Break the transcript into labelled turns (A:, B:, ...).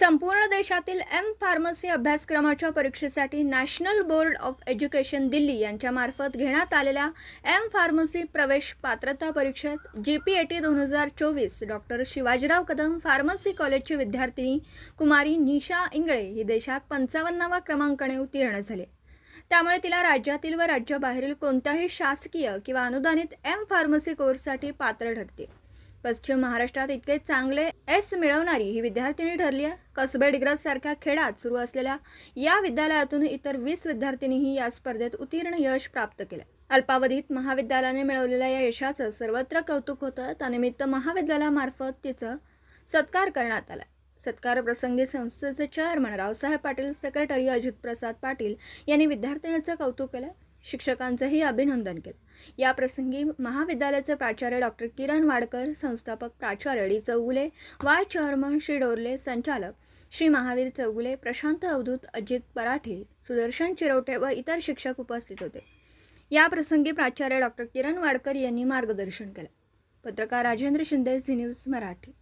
A: संपूर्ण देशातील M pharmacy अभ्यासक्रमाच्या परीक्षेसाठी national board of education Delhi यांच्यामार्फत घेण्यात आलेल्या एम फार्मसी प्रवेश पात्रता परीक्षेत जी पी ए टी दोन हजार चोवीस डॉक्टर शिवाजीराव कदम फार्मसी कॉलेजची विद्यार्थिनी कुमारी निशा इंगळे ही देशात पंचावन्नावा क्रमांकाने उत्तीर्ण झाले. त्यामुळे तिला राज्यातील व राज्याबाहेरील कोणत्याही शासकीय किंवा अनुदानित एम फार्मसी कोर्ससाठी पात्र ठरते पश्चिम महाराष्ट्रात इतके चांगले एस मिळवणारी ही विद्यार्थिनी ठरली आहे. कसबे डिग्रज सारख्या खेळात सुरू असलेल्या या विद्यालयातून इतर वीस विद्यार्थिनीही या स्पर्धेत उत्तीर्ण यश प्राप्त केलं. अल्पावधीत महाविद्यालयाने मिळवलेल्या या यशाचं सर्वत्र कौतुक होतं. त्यानिमित्त महाविद्यालयामार्फत तिचं सत्कार करण्यात आला. सत्कार प्रसंगी संस्थेचे चेअरमन रावसाहेब पाटील सेक्रेटरी अजित प्रसाद पाटील यांनी विद्यार्थिनीचं कौतुक केलं. शिक्षकांचंही अभिनंदन केलं. या प्रसंगी महाविद्यालयाचे प्राचार्य डॉक्टर किरण वाडकर संस्थापक प्राचार्य D. Chougule Y. Chairman Shri. Dorle संचालक श्री. महावीर चौगुले प्रशांत अवधूत अजित पराठे सुदर्शन चिरवटे व इतर शिक्षक उपस्थित होते. या प्रसंगी प्राचार्य डॉक्टर किरण वाडकर यांनी मार्गदर्शन केलं. पत्रकार राजेंद्र शिंदे झी न्यूज मराठी.